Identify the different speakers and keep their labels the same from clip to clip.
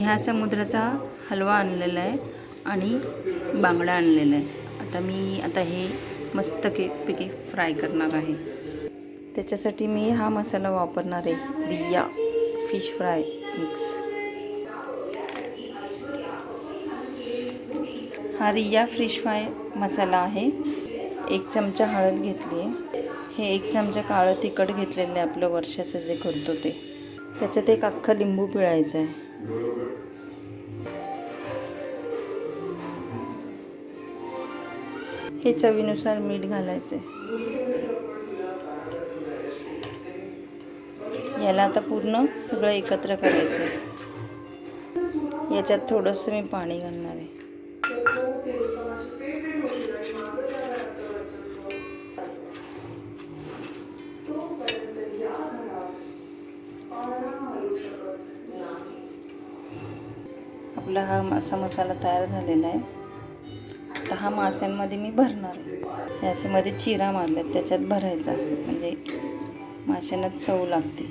Speaker 1: ह्या समुद्राचा हलवा आणलेला आहे आणि बांगडा आणलेला आहे. आता मी आता हे मस्त पैकी फ्राय करणार आहे. त्याच्यासाठी मी हा मसाला वापरणार आहे. Riya fish fry mix. हा रिया फिश फ्राय मसाला आहे. एक चमचा हळद घेतली आहे. हे एक चमचा काळं तिखट घेतलेलं आहे आपलं वर्षाचं जे करतो ते. त्याच्यात एक अख्खा लिंबू पिळायचं आहे. हे चवीनुसार मीठ घालायचं याला आता पूर्ण सगळं एकत्र करायचं याच्यात थोडंसं मी पाणी घालणार आहे. आपला हा मासा मसाला तयार झालेला आहे. आता हा माशांमध्ये मी भरणार. याच्यामध्ये चिरा मारल्यात त्याच्यात भरायचा. म्हणजे माशांना चव लागते.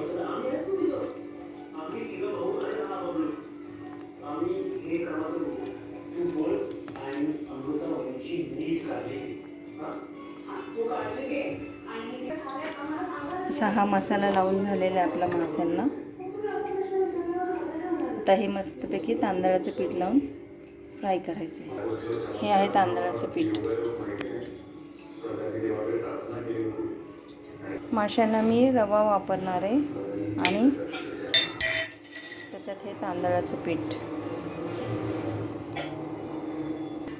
Speaker 1: असा हा मसाला लावून झालेला आहे आपला माशांना आता हे मस्तपैकी तांदळाचं पीठ लावून फ्राय करायचे हे आहे तांदळाचं पीठ. माशांना मी रवा वापरणार आहे आणि त्याच्यात हे तांदळाचं पीठ.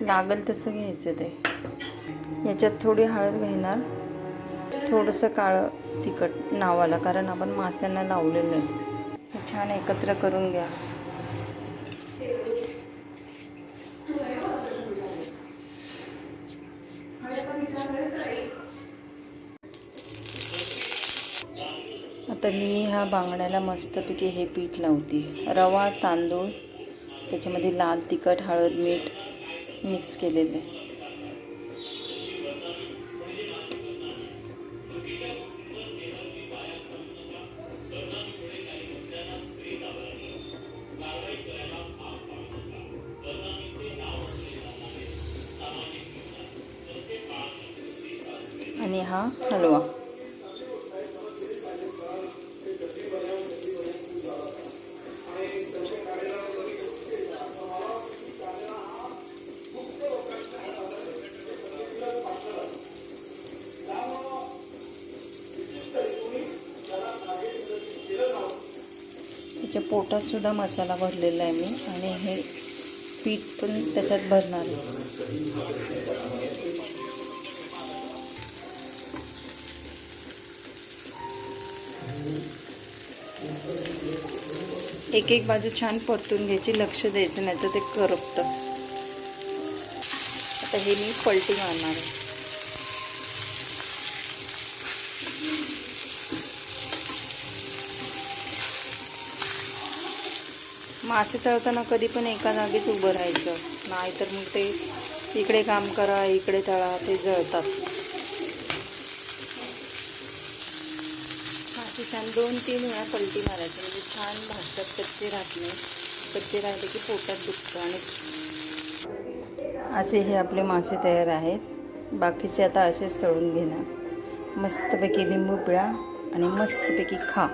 Speaker 1: लागल तसं घ्यायचं ते. याच्यात थोडी हळद घेणार थोडंसं काळं तिखट नावाला कारण आपण माश्यांना लावलेलं आहे. हे छान एकत्र करून घ्या. आता मी ह्या बांगड्याला मस्तपैकी हे पीठ लावते. रवा तांदूळ त्याच्यामध्ये लाल तिखट हळद मीठ मिक्स केलेलं आहे. आणि हा हलवा. त्याच्या पोटातसुद्धा मसाला भरलेला आहे मी आणि हे पीठ पण त्याच्यात भरणार आहे. एक एक बाजू छान परतून घ्यायची लक्ष द्यायचं नाही तर ते करपतं. आता हे मी पलटी मारणार आहे. मासे तळताना कधी पण एका जागीच उभं राहायचं. नाहीतर मग ते इकडे काम करा इकडे तळा ते जळतात. मासे छान दोन तीन वेळा पलटी मारायची. म्हणजे छान भाजतात कच्चे राहत नाही. कच्चे राहिले की पोटात दुखतं आणि असे हे आपले मासे तयार आहेत. बाकीचे आता असेच तळून घेणार. मस्तपैकी लिंबू पिळा आणि मस्तपैकी खा.